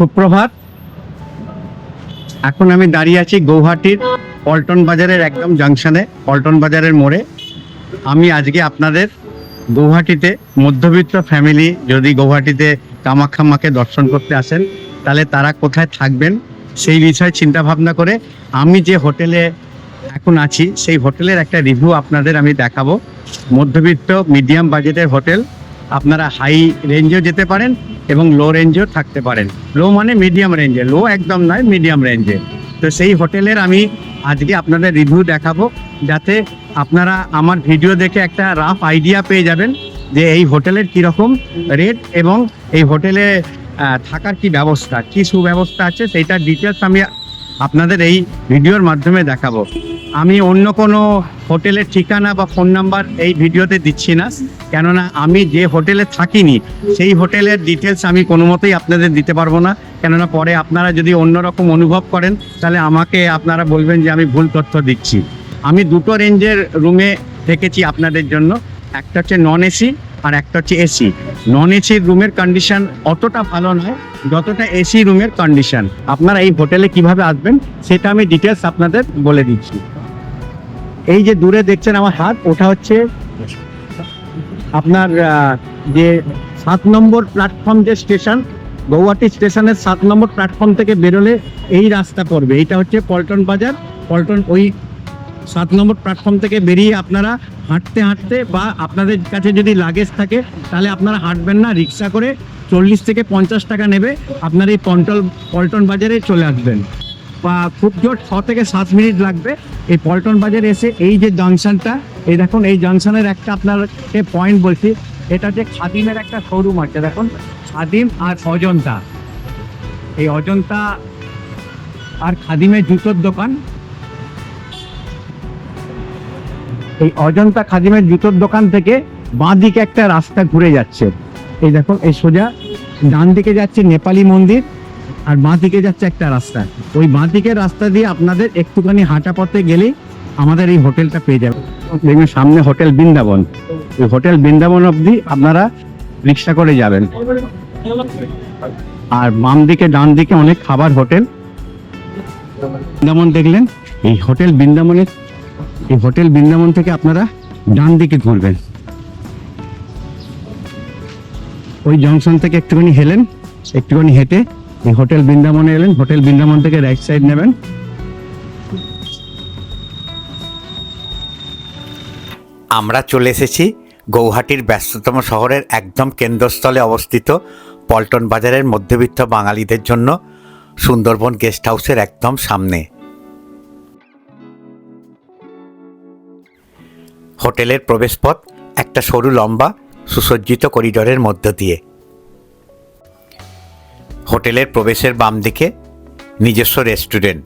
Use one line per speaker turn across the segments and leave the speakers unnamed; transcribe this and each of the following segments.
সুপ্রভাত। এখন আমি দাঁড়িয়ে আছি গৌহাটির পল্টন বাজারের একদম জাংশনে, পল্টন বাজারের মোড়ে। আমি আজকে আপনাদের গৌহাটিতে মধ্যবিত্ত ফ্যামিলি যদি গৌহাটিতে কামাখ্যা মাকে দর্শন করতে আসেন, তাহলে তারা কোথায় থাকবেন সেই বিষয়ে চিন্তা ভাবনা করে আমি যে হোটেলে এখন আছি, সেই হোটেলের একটা রিভিউ আপনাদের আমি দেখাবো। মধ্যবিত্ত মিডিয়াম বাজেটের হোটেল আপনারা হাই রেঞ্জেও যেতে পারেন এবং লো রেঞ্জেও থাকতে পারেন। লো মানে মিডিয়াম রেঞ্জে লো একদম নয় মিডিয়াম রেঞ্জে তো সেই হোটেলের আমি আজকে আপনাদের রিভিউ দেখাবো, যাতে আপনারা আমার ভিডিও দেখে একটা রাফ আইডিয়া পেয়ে যাবেন যে এই হোটেলের কীরকম রেট এবং এই হোটেলে থাকার কি ব্যবস্থা, কি সুব্যবস্থা আছে, সেইটার ডিটেলস আমি আপনাদের এই ভিডিওর মাধ্যমে দেখাবো। আমি অন্য কোনো হোটেলের ঠিকানা বা ফোন নাম্বার এই ভিডিওতে দিচ্ছি না, কেননা আমি যে হোটেলে থাকিনি, সেই হোটেলের ডিটেলস আমি কোনো মতেই আপনাদের দিতে পারব না, কেননা পরে আপনারা যদি অন্যরকম অনুভব করেন, তাহলে আমাকে আপনারা বলবেন যে আমি ভুল তথ্য দিচ্ছি। আমি দুটো রেঞ্জের রুমে থেকেছি আপনাদের জন্য, একটা হচ্ছে নন এসি আর একটা হচ্ছে এসি নন এসির রুমের কন্ডিশন অতটা ভালো নয়, যতটা এসি রুমের কন্ডিশন আপনারা এই হোটেলে কীভাবে আসবেন, সেটা আমি ডিটেলস আপনাদের বলে দিচ্ছি। এই যে দূরে দেখছেন আমার হাত, ওটা হচ্ছে আপনার যে সাত নম্বর প্ল্যাটফর্ম যে স্টেশন গৌহাটি স্টেশনের সাত নম্বর প্ল্যাটফর্ম থেকে বেরোলে এই রাস্তা পড়বে। এইটা হচ্ছে পল্টন বাজার। পল্টন ওই সাত নম্বর প্ল্যাটফর্ম থেকে বেরিয়ে আপনারা হাঁটতে হাঁটতে বা আপনাদের কাছে যদি লাগেজ থাকে, তাহলে আপনারা হাঁটবেন না, রিক্সা করে চল্লিশ থেকে পঞ্চাশ টাকা নেবে, আপনার এই পল্টন পল্টন বাজারে চলে আসবেন। বা খুব জোর ছ থেকে সাত মিনিট লাগবে এই পল্টন বাজারে এসে এই যে জাংশনটা, এই দেখুন, এই জাংশনের একটা আপনাকে পয়েন্ট বলছি, এটা যে খাদিমের একটা শোরুম আছে, দেখুন, খাদিম আর অজন্তা। এই অজন্তা আর খাদিমের জুতোর দোকান এই অজন্তা খাদিমের জুতোর দোকান থেকে বাঁ দিকে একটা রাস্তা ঘুরে যাচ্ছে। এই দেখো, এই সোজা ডান দিকে যাচ্ছে নেপালি মন্দির আর বাঁ দিকে যাচ্ছে একটা রাস্তা। ওই বাঁ দিকের রাস্তা দিয়ে আপনাদের একটুখানি হাঁটা পথে গেলেই আমাদের এই হোটেলটা পেয়ে যাবে। দেখবেন সামনে হোটেল বৃন্দাবন। ওই হোটেল বৃন্দাবন অবধি আপনারা রিক্সা করে যাবেন। আর বাম দিকে, ডান দিকে অনেক খাবার হোটেল। বৃন্দাবন দেখলেন? এই হোটেল বৃন্দাবনের এই হোটেল বৃন্দাবন থেকে আপনারা ডান দিকে ঘুরবেন। ওই জংশন থেকে একটুখানি হেলেন, একটুখানি হেঁটে এই হোটেল বৃন্দাবনে এলেন, হোটেল বৃন্দাবন থেকে রাইট সাইড নেবেন।
আমরা চলে এসেছি গৌহাটির ব্যস্ততম শহরের একদম কেন্দ্রস্থলে অবস্থিত পল্টন বাজারের মধ্যবিত্ত বাঙালিদের জন্য সুন্দরবন গেস্ট হাউসের একদম সামনে। হোটেলের প্রবেশপথ একটা সরু লম্বা সুসজ্জিত করিডোরের মধ্য দিয়ে। হোটেলের প্রবেশের বাম দিকে নিজস্ব রেস্টুরেন্ট।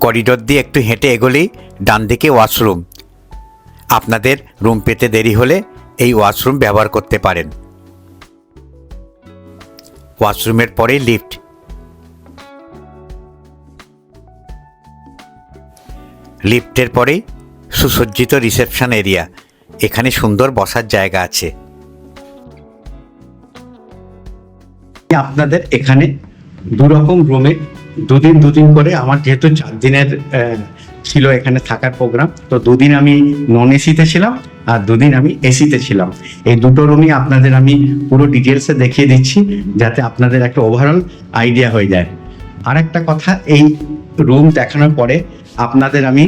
করিডোর দিয়ে একটু হেঁটে এগোলেই ডান দিকে ওয়াশরুম। আপনাদের রুম পেতে দেরি হলে এই ওয়াশরুম ব্যবহার করতে পারেন। ওয়াশরুমের পরে লিফট। লিফটের পরেই সুসজ্জিত রিসেপশন এরিয়া। এখানে সুন্দর বসার জায়গা আছে।
আপনাদের এখানে দু রকম রুমে দুদিন দুদিন করে আমার যেহেতু চার দিনের ছিল এখানে থাকার প্রোগ্রাম তো দুদিন আমি নন এসিতে ছিলাম আর দুদিন আমি এসিতে ছিলাম। এই দুটো রুমই আপনাদের আমি পুরো ডিটেলসে দেখিয়ে দিচ্ছি, যাতে আপনাদের একটা ওভারঅল আইডিয়া হয়ে যায়। আর একটা কথা, এই রুম দেখানোর পরে আপনাদের আমি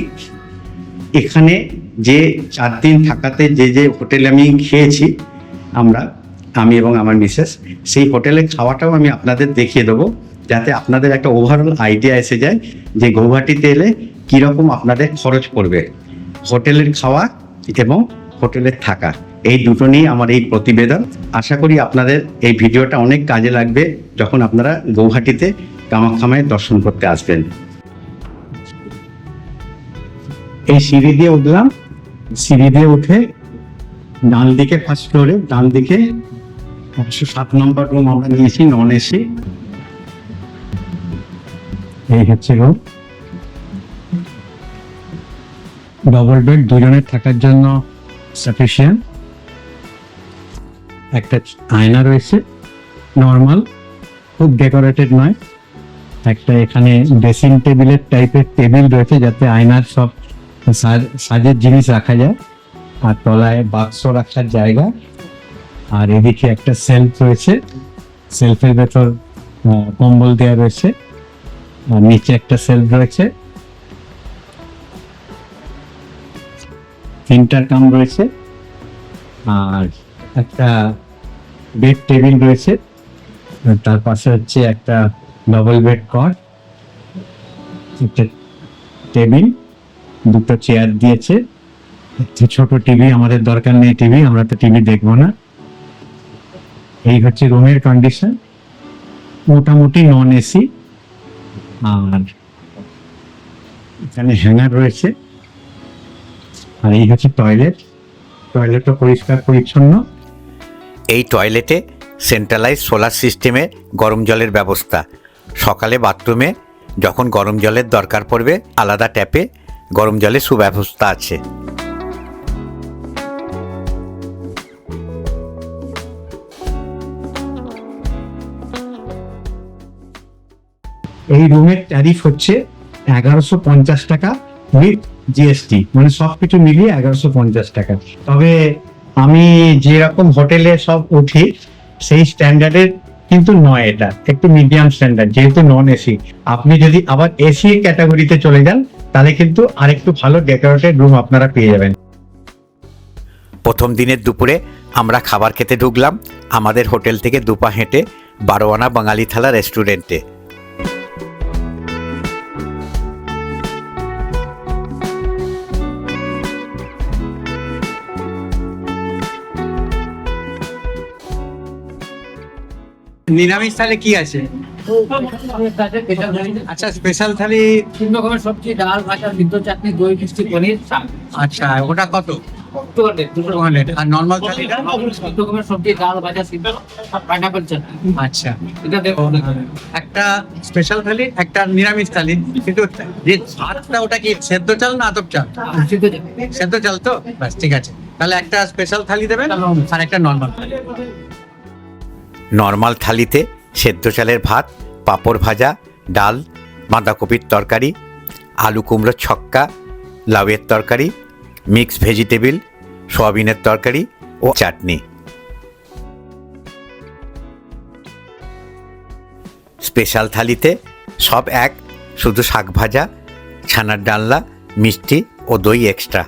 এখানে যে চার দিন থাকাতে যে যে হোটেলে আমি খেয়েছি, আমরা, আমি এবং আমার মিসেস সেই হোটেলের খাওয়াটাও আমি আপনাদের দেখিয়ে দেবো, যাতে আপনাদের একটা ওভারঅল আইডিয়া এসে যায় যে, গৌহাটিতে এলে কীরকম আপনাদের খরচ পড়বে? হোটেলের খাওয়া এবং হোটেলের থাকা। এই দুটো নিয়ে আমার এই প্রতিবেদন। আশা করি আপনাদের এই ভিডিওটা অনেক কাজে লাগবে যখন আপনারা গৌহাটিতে কামাখ্যামায় দর্শন করতে আসবেন। এই সিঁড়ি দিয়ে উঠলাম। সিঁড়ি দিয়ে উঠে ডান দিকে ফার্স্ট ফ্লোরে ডান দিকে একশো সাত নম্বর রুম আমরা নিয়েছি নন এসি এই হচ্ছে রুম ডবল বেড দুজনের থাকার জন্য সাফিসিয়েন্ট একটা আয়না রয়েছে নর্মাল খুব ডেকোরেটেড নয়। একটা এখানে ড্রেসিং টেবিলের টাইপের টেবিল রয়েছে যাতে আয়নার সব সাজ- সাজের জিনিস রাখা যায়। আর তলায় বাক্স রাখার জায়গা। আর এদিকে একটা সেলফ রয়েছে। সেলফের ভেতর কম্বল দেওয়া রয়েছে। আর নিচে একটা সেলফ রয়েছে। তিনটার কাম রয়েছে, আর একটা বেড টেবিল রয়েছে, তার পাশে হচ্ছে একটা ডবল বেড কট একটা টেবিল, দুটো চেয়ার দিয়েছে ছোট টিভি আমাদের দরকার নেই টিভি আমরা তো টিভি দেখব না। এই হচ্ছে রুমের কন্ডিশন মোটামুটি নন এসি আর এখানে হ্যাঙ্গার রয়েছে। আর এই হচ্ছে টয়লেট টয়লেটটা পরিষ্কার পরিচ্ছন্ন।
এই টয়লেটে সেন্ট্রালাইজ সোলার সিস্টেমে গরম জলের ব্যবস্থা। সকালে বাথরুমে যখন গরম জলের দরকার পড়বে আলাদা ট্যাপে গরম জলের সুব্যবস্থা আছে।
এই রুমের ট্যারিফ হচ্ছে এগারোশো পঞ্চাশ টাকা উইথ জিএসটি মানে সবকিছু মিলিয়ে এগারোশো পঞ্চাশ টাকা। তবে আমি যেরকম হোটেলে সব উঠি, সেই স্ট্যান্ডার্ডের কিন্তু নয় এটা, একটু মিডিয়াম স্ট্যান্ডার্ড যেহেতু নন এসি আপনি যদি আবার এসি ক্যাটাগরিতে চলে যান, তাহলে কিন্তু আরেকটু ভালো ডেকোরেটেড রুম আপনারা পেয়ে যাবেন।
প্রথম দিনের দুপুরে আমরা খাবার খেতে ঢুকলাম, আমাদের হোটেল থেকে দুপা হেঁটে বারোয়ানা বাঙালি থালা রেস্টুরেন্টে
নিরামিষ থালি কি আছে? আচ্ছা স্পেশাল থালি
তিন রকমের সবজি ডাল ভাজা সিদ্ধ চাটনি দই মিষ্টি পনির
আচ্ছা ওটা কত? আর নর্মাল থালিটা
তিন রকমের সবজি ডাল ভাজা সিদ্ধ পাইনাপেল চাটনি।
আচ্ছা।
এটা দেখো
একটা স্পেশাল থালি একটা নিরামিষ থালি। কিন্তু যে ভাতটা ওটা কি সেদ্ধ চাল না আতপ চাল?
সিদ্ধ চাটনি
সেদ্ধ চাল তো? ব্যাস ঠিক আছে। তাহলে একটা স্পেশাল থালি দেবেন আর একটা নর্মাল থালি।
নর্মাল থালিতে সেদ্ধ চালের ভাত, পাঁপড় ভাজা, ডাল, বাঁধাকপির তরকারি, আলু কুমড়োর ছক্কা, লাউয়ের তরকারি মিক্স ভেজিটেবিল, সয়াবিনের তরকারি ও চাটনি। স্পেশাল থালিতে সব এক শুধু শাক ভাজা, ছানার ডালনা, মিষ্টি ও দই এক্সট্রা।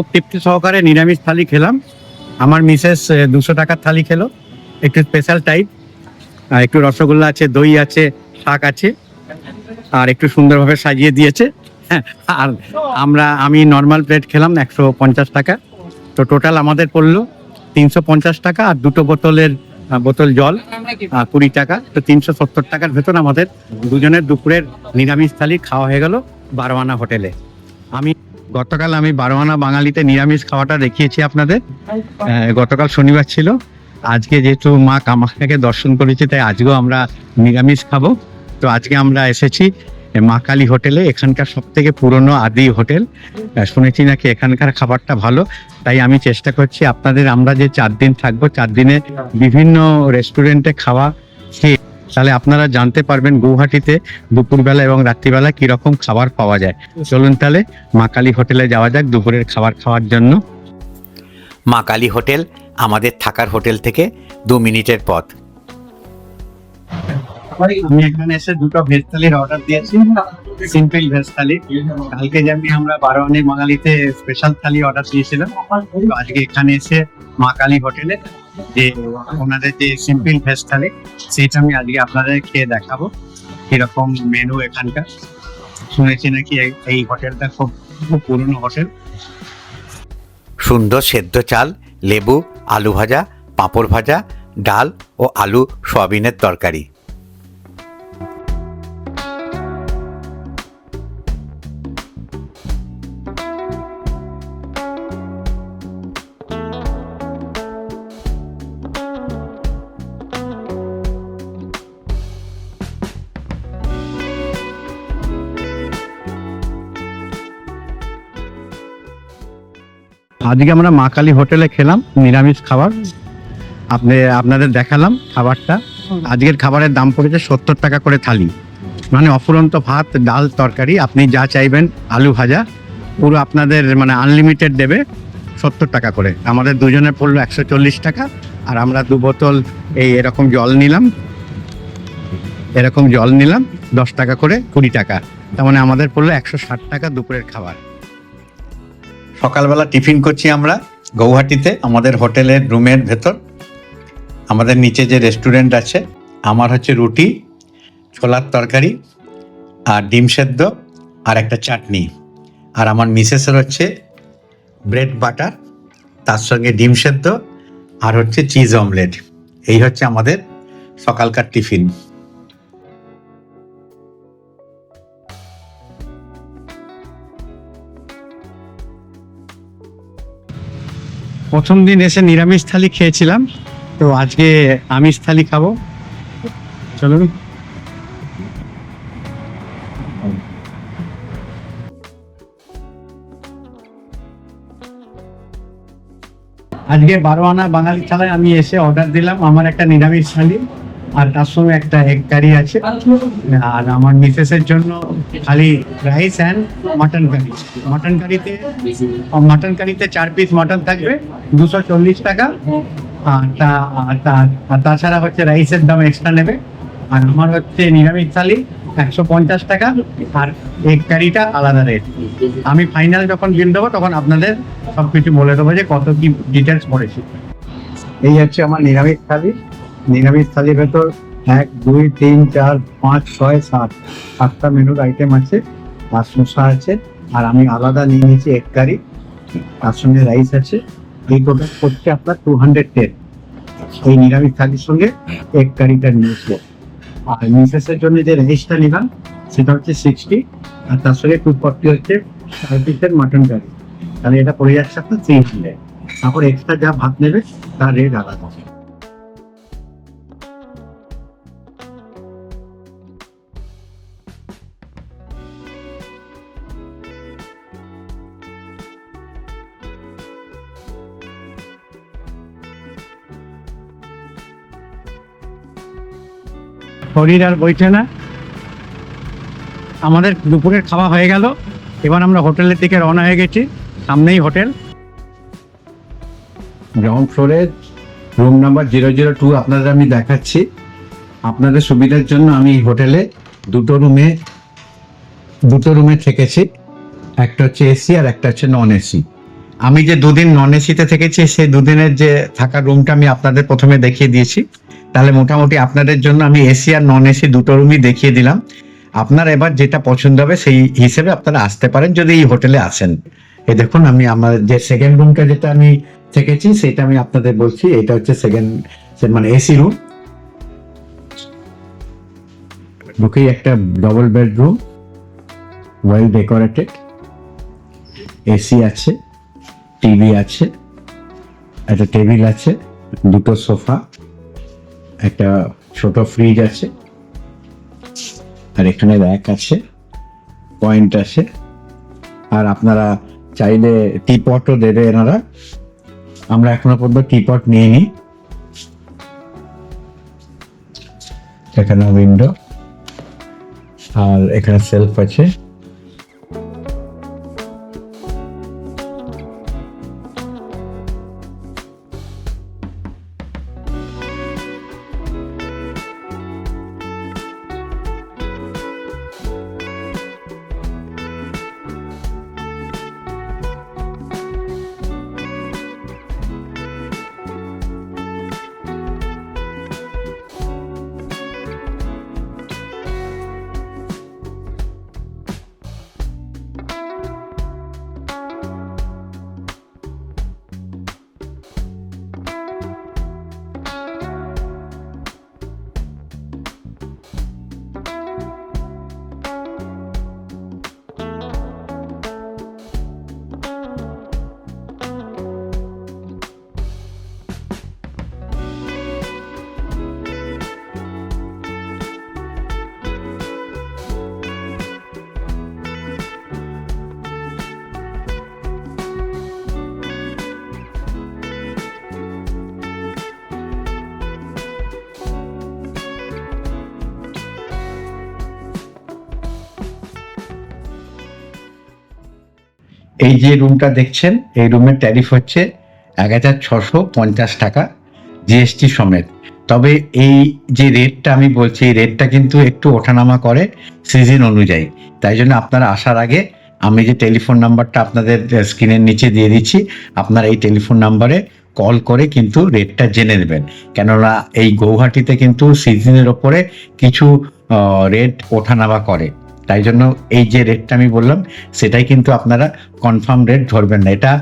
খুব তৃপ্তি সহকারে নিরামিষ থালি খেলাম। আমার মিসেস দুশো টাকার থালি খেলো। একটু স্পেশাল টাইপ একটু রসগোল্লা আছে, দই আছে, শাক আছে। আর একটু সুন্দরভাবে সাজিয়ে দিয়েছে। হ্যাঁ আর আমরা, আমি নর্মাল প্লেট খেলাম একশো পঞ্চাশ টাকা। তো টোটাল আমাদের পড়ল তিনশো পঞ্চাশ টাকা আর দুটো বোতলের বোতল জল কুড়ি টাকা। তো তিনশো সত্তর টাকার ভেতর আমাদের দুজনের দুপুরের নিরামিষ থালি খাওয়া হয়ে গেল বারোয়ানা হোটেলে। আমি গতকাল আমি বারোয়ানা বাঙালিতে নিরামিষ খাওয়াটা দেখিয়েছি আপনাদের। গতকাল শনিবার ছিল। আজকে যেহেতু মা কামাখ্যাকে দর্শন করেছি, তাই আজকেও আমরা নিরামিষ খাব। তো আজকে আমরা এসেছি মা কালী হোটেলে, এখানকার সব থেকে পুরনো আদি হোটেল। শুনেছি নাকি এখানকার খাবারটা ভালো। তাই আমি চেষ্টা করছি আপনাদের, আমরা যে চার দিন থাকব, চার দিনে বিভিন্ন রেস্টুরেন্টে খাওয়া তাহলে আপনারা জানতে পারবেন গৌহাটিতে দুপুরবেলা এবং রাত্রিবেলা কীরকম খাবার পাওয়া যায়। চলুন তাহলে মা কালী হোটেলে যাওয়া যাক দুপুরের খাবার খাওয়ার জন্য।
মা কালী হোটেল আমাদের থাকার হোটেল থেকে দু মিনিটের পথ।
আমি এখানে এসে দুটো ভেজ থালির অর্ডার দিয়েছি। Simple veg thali. কালকে যেমনি আমরা বারোয়ানি বাঙালিতে স্পেশাল থালি অর্ডার দিয়েছিলাম। আজকে এখানে এসে মা কালী হোটেলে যে ওনাদের যে সিম্পল ভেজ থালি সেটা আমি আজকে আপনাদের খেয়ে দেখাবো। কীরকম মেনু এখানকার। শুনেছি নাকি এই- হোটেলটা খুব খুব পুরনো হোটেল।
সুন্দর সেদ্ধ চাল, লেবু, আলু ভাজা, পাঁপড় ভাজা, ডাল ও আলু সোয়াবিনের তরকারি।
আজকে আমরা মা কালী হোটেলে খেলাম নিরামিষ খাবার। আপনি আপনাদের দেখালাম খাবারটা। আজকের খাবারের দাম পড়েছে সত্তর টাকা করে থালি। মানে অফুরন্ত ভাত ডাল তরকারি আপনি যা চাইবেন আলু ভাজা পুরো আপনাদের মানে আনলিমিটেড দেবে সত্তর টাকা করে। আমাদের দুজনের পড়ল একশো চল্লিশ টাকা আর আমরা দু বোতল এই এরকম জল নিলাম। এরকম জল নিলাম দশ টাকা করে কুড়ি টাকা। তার মানে আমাদের পড়ল একশো ষাট টাকা দুপুরের খাবার। সকালবেলা টিফিন করছি আমরা গৌহাটিতে, আমাদের হোটেলের রুমের ভেতর। আমাদের নিচে যে রেস্টুরেন্ট আছে, আমার হচ্ছে রুটি, ছোলার তরকারি, আর ডিম সেদ্ধ, আর একটা চাটনি। আর আমার মিসেসের হচ্ছে ব্রেড বাটার, তার সঙ্গে ডিম সেদ্ধ, আর হচ্ছে চিজ অমলেট। এই হচ্ছে আমাদের সকালকার টিফিন। প্রথম দিন এসে নিরামিষ থালি খেয়েছিলাম। তো আজকে আমিষ থালি খাব। চলুন। আজকে বারো আনা বাঙালি থালায় আমি এসে অর্ডার দিলাম। আমার একটা নিরামিষ থালি। আর তার সঙ্গে একটা এগ কারি আছে। আর আমার মিসেসের জন্য খালি rice and mutton curry mutton কারিতে mutton কারিতে চার পিস মাটন থাকবে, দুশো চল্লিশ টাকা। আর তাছাড়া হচ্ছে রাইসের দাম এক্সট্রা নেবে। আর আমার হচ্ছে নিরামিষ থালি একশো পঞ্চাশ টাকা। আর এগ কারিটা আলাদা রেট আমি ফাইনাল যখন বিল দেবো, তখন আপনাদের সব কিছু বলে দেবো যে কত কি ডিটেলস পড়েছি। এই হচ্ছে আমার নিরামিষ থালি। নিরামিষ থালির ভেতর এক, দুই, তিন, চার, পাঁচ, ছয়, সাত সাতটা মেনুর আইটেম আছে, আর শসা আছে, আর আমি আলাদা নিয়ে নিয়েছি এক কারি, তার সঙ্গে রাইস আছে। এই টোটাল করছে আপনার টু হান্ড্রেড টেন এই নিরামিষ থালির সঙ্গে এক কারিটা নিয়েছিল আর মিসেসের জন্য যে রাইসটা নিলাম, সেটা হচ্ছে সিক্সটি আর তার সঙ্গে টু ফর্টি হচ্ছে পিসের মাটন কারি তাহলে এটা পড়ে যাচ্ছে আপনার থ্রি হান্ড্রেড তারপর এক্সট্রা যা ভাত নেবে, তার রেট আলাদা। শরীর আর বইছে না। আমাদের দুপুরের খাওয়া হয়ে গেল। এবার আমরা হোটেলের দিকে রওনা হয়ে গেছি। সামনেই হোটেল। গ্রাউন্ড ফ্লোরের room number zero zero two আপনাদের আমি দেখাচ্ছি। আপনাদের সুবিধার জন্য আমি হোটেলে দুটো রুমে দুটো রুমে থেকেছি। একটা হচ্ছে এসি আর একটা হচ্ছে নন এসি আমি যে দুদিন নন এসিতে থেকেছি, সেই দুদিনের যে থাকার রুমটা আমি আপনাদের প্রথমে দেখিয়ে দিয়েছি। তাহলে মোটামুটি আপনাদের জন্য আমি এসি আর নন এসি দুটো রুমই দেখিয়ে দিলাম। আপনার এবার যেটা পছন্দ হবে সেই হিসেবে আপনারা আসতে পারেন যদি এই হোটেলে আসেন। এই দেখুন, আমি আমার যে সেকেন্ড রুমটা যেটা আমি থেকেছি, সেটা আমি আপনাদের বলছি, এটা হচ্ছে সেকেন্ড মানে এসি রুম ঢুকেই একটা double bedroom well decorated AC আছে, টিভি আছে, একটা টেবিল আছে, দুটো সোফা। একটা ছোট ফ্রিজ আছে। আর এখানে র্যাক আছে পয়েন্ট আছে। আর আপনারা চাইলে টিপটও দেবে এনারা। আমরা এখনও পর্যন্ত টিপট নিয়ে নিই এখানে উইন্ডো আর এখানে সেলফ আছে। এই যে রুমটা দেখছেন, এই রুমের ট্যারিফ হচ্ছে এক হাজার ছশো পঞ্চাশ টাকা জিএসটি সমেত। তবে এই যে রেটটা আমি বলছি, এই রেটটা কিন্তু একটু ওঠানামা করে সিজন অনুযায়ী। তাই জন্য আপনারা আসার আগে আমি যে টেলিফোন নাম্বারটা আপনাদের স্ক্রিনের নিচে দিয়ে দিচ্ছি, আপনারা এই টেলিফোন নাম্বারে কল করে কিন্তু রেটটা জেনে নেবেন। কেননা এই গৌহাটিতে কিন্তু সিজনের ওপরে কিছু রেট ওঠানামা করে। তাই জন্য এই যে রেটটা আমি বললাম সেটাই কিন্তু আপনারা কনফার্ম রেট ধরবেন না। এটা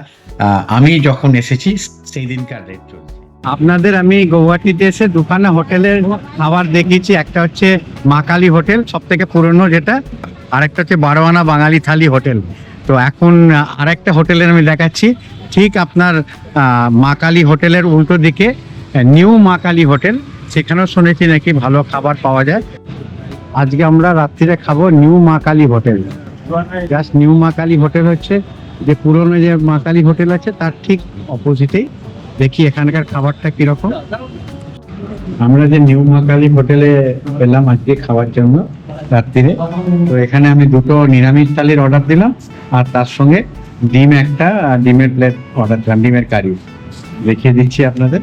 আমি যখন এসেছি সেই দিনকার রেট চলছে। আপনাদের আমি গৌহাটিতে এসে দুখানা হোটেলের খাবার দেখিয়েছি। একটা হচ্ছে মা কালী হোটেল সব থেকে পুরনো যেটা আরেকটা হচ্ছে বারোয়ানা বাঙালি থালি হোটেল। তো এখন আহ, আরেকটা হোটেলের আমি দেখাচ্ছি। ঠিক আপনার মা কালী হোটেলের উল্টো দিকে নিউ মা কালী হোটেল সেখানেও শুনেছি নাকি ভালো খাবার পাওয়া যায়। আজকে আমরা রাত্রিরে খাব নিউ মা কালী হোটেল। জাস্ট নিউ মা কালী হোটেল হচ্ছে, যে পুরনো যে মা কালী হোটেল আছে, তার ঠিক অপোজিটেই দেখি এখানকার খাবারটা কীরকম। আমরা যে নিউ মা কালী হোটেলে পেলাম আজকে খাওয়ার জন্য রাত্রিরে, তো এখানে আমি দুটো নিরামিষ থালির অর্ডার দিলাম, আর তার সঙ্গে ডিম একটা ডিমের প্লেট অর্ডার দিলাম, ডিমের কারি। দেখিয়ে দিচ্ছি আপনাদের।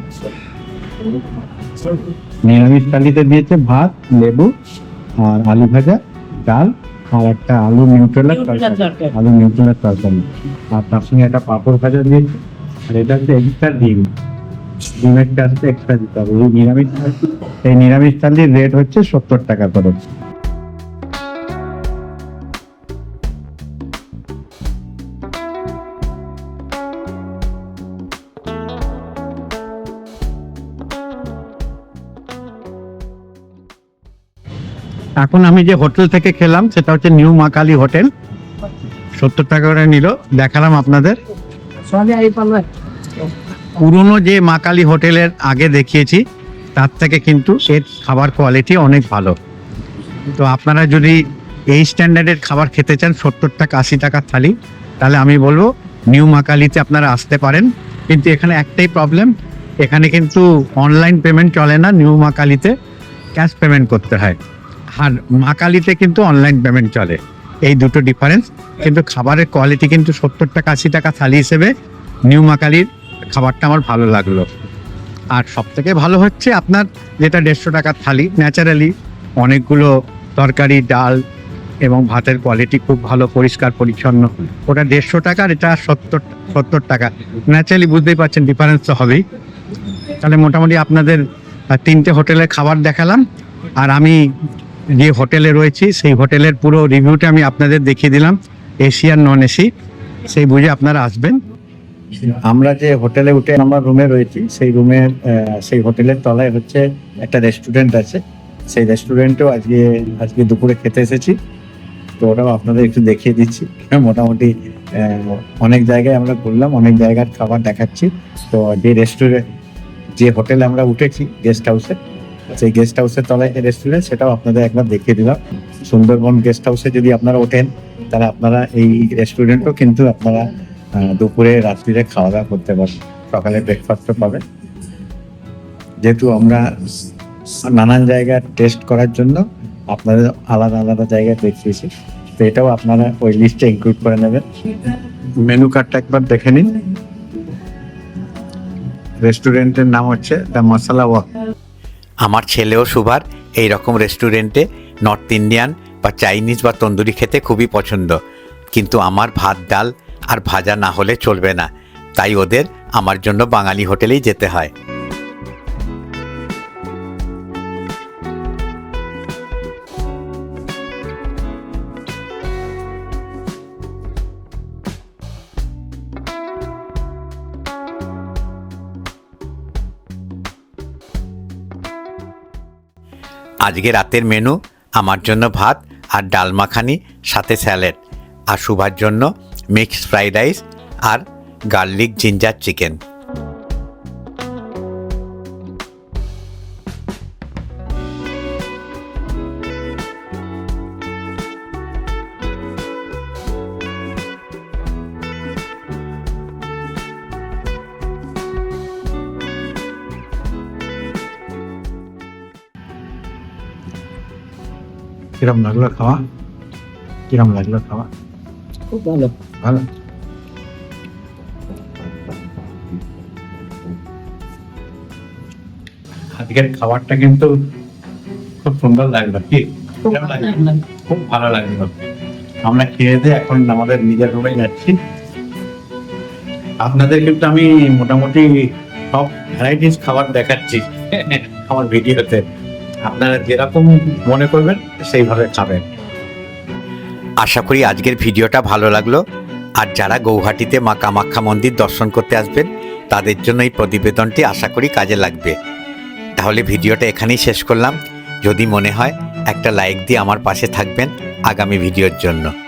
নিরামিষ থালিতে দিয়েছে ভাত, লেবু আর আলু ভাজা ডাল আর একটা আলু নিউট্রেলার তরকারি। আলু নিউট্রেলার তরকারি। আর তার সঙ্গে একটা পাঁপড় ভাজা দিয়ে আর এটা হচ্ছে এক্সট্রা ডিম। ডিমের এক্সট্রা দিতে হবে। এই নিরামিষ এই নিরামিষ থালির রেট হচ্ছে সত্তর টাকা করে। এখন আমি যে হোটেল থেকে খেলাম সেটা হচ্ছে নিউ মা কালী হোটেল। সত্তর টাকা করে নিল দেখালাম আপনাদের। পুরনো যে মা কালী হোটেলের আগে দেখিয়েছি তার থেকে কিন্তু এর খাবার কোয়ালিটি অনেক ভালো। তো আপনারা যদি এই স্ট্যান্ডার্ডের খাবার খেতে চান সত্তর টাকা আশি টাকার থালি তাহলে আমি বলব নিউ মা কালীতে আপনারা আসতে পারেন। কিন্তু এখানে একটাই প্রবলেম এখানে কিন্তু অনলাইন পেমেন্ট চলে না নিউ মা কালীতে ক্যাশ পেমেন্ট করতে হয়। আর মা কালীতে কিন্তু অনলাইন পেমেন্ট চলে। এই দুটো ডিফারেন্স কিন্তু খাবারের কোয়ালিটি কিন্তু সত্তর টাকা আশি টাকা থালি হিসেবে নিউ মা কালীর খাবারটা আমার ভালো লাগল। আর সব থেকে ভালো হচ্ছে আপনার যেটা দেড়শো টাকার থালি ন্যাচারালি অনেকগুলো তরকারি, ডাল এবং ভাতের কোয়ালিটি খুব ভালো, পরিষ্কার, পরিচ্ছন্ন। ওটা দেড়শো টাকা আর এটা সত্তর সত্তর টাকা। ন্যাচারালি বুঝতেই পারছেন ডিফারেন্স তো হবেই। তাহলে মোটামুটি আপনাদের তিনটে হোটেলের খাবার দেখালাম। আর আমি যে হোটেলে রয়েছি, সেই হোটেলের পুরো রিভিউটা আমি আপনাদের দেখিয়ে দিলাম। এসি আর নন এসি, সেই বুঝে আপনারা আসবেন। আমরা যে হোটেলে উঠে আমার রুমে রয়েছি, সেই রুমে সেই হোটেলের তলায় হচ্ছে একটা রেস্টুরেন্ট আছে। সেই রেস্টুরেন্টেও আজকে আজকে দুপুরে খেতে এসেছি। তো ওটাও আপনাদের একটু দেখিয়ে দিচ্ছি। মোটামুটি অনেক জায়গায় আমরা ঘুরলাম, অনেক জায়গার খাবার দেখাচ্ছি। তো যে রেস্টুরেন্ট যে হোটেলে আমরা উঠেছি, গেস্ট হাউসে সেই গেস্ট হাউসের তলায় রেস্টুরেন্ট সেটাও আপনাদের একবার দেখিয়ে দিলাম। সুন্দরবন গেস্ট হাউসে যদি আপনারা ওঠেন, তাহলে আপনারা এই রেস্টুরেন্টও কিন্তু আপনারা দুপুরে, রাত্রিরে খাওয়া দাওয়া করতে পারবেন। সকালে ব্রেকফাস্টও পাবেন। যেহেতু আমরা নানান জায়গা টেস্ট করার জন্য আপনাদের আলাদা আলাদা জায়গায় দেখিয়েছি, তো এটাও আপনারা ওই লিস্টে ইনক্লুড করে নেবেন। মেনু কার্ডটা একবার দেখে নিন। রেস্টুরেন্টের নাম হচ্ছে দ্য মশলা ওয়াক
আমার ছেলেও সুভার এই রকম রেস্টুরেন্টে নর্থ ইন্ডিয়ান বা চাইনিজ বা তন্দুরি খেতে খুবই পছন্দ। কিন্তু আমার ভাত, ডাল আর ভাজা না হলে চলবে না। তাই ওদের আমার জন্য বাঙালি হোটেলেই যেতে হয়। আজকে রাতের মেনু, আমার জন্য ভাত আর ডাল মাখানি, সাথে স্যালাড। আর সুভার জন্য মিক্সড ফ্রাইড রাইস আর গার্লিক জিঞ্জার চিকেন।
কিরম লাগল খাওয়া? কিরম লাগল খাওয়া?
খুব ভালো।
ভালো? আজকের খাবারটা কিন্তু খুব সুন্দর লাগল কি? খুব ভালো লাগল? আমরা খেয়ে দিয়ে এখন আমাদের নিজের রুমে যাচ্ছি। আপনাদের কিন্তু আমি মোটামুটি সব ভ্যারাইটিস খাবার দেখাচ্ছি আমার ভিডিওতে। আপনারা যেরকম মনে করবেন, সেইভাবে খাবেন।
আশা করি আজকের ভিডিওটা ভালো লাগল। আর যারা গৌহাটিতে মা কামাখ্যা মন্দির দর্শন করতে আসবেন, তাদের জন্য এই প্রতিবেদনটি আশা করি কাজে লাগবে। তাহলে ভিডিওটা এখানেই শেষ করলাম। যদি মনে হয়, একটা লাইক দিয়ে আমার পাশে থাকবেন আগামী ভিডিওর জন্য।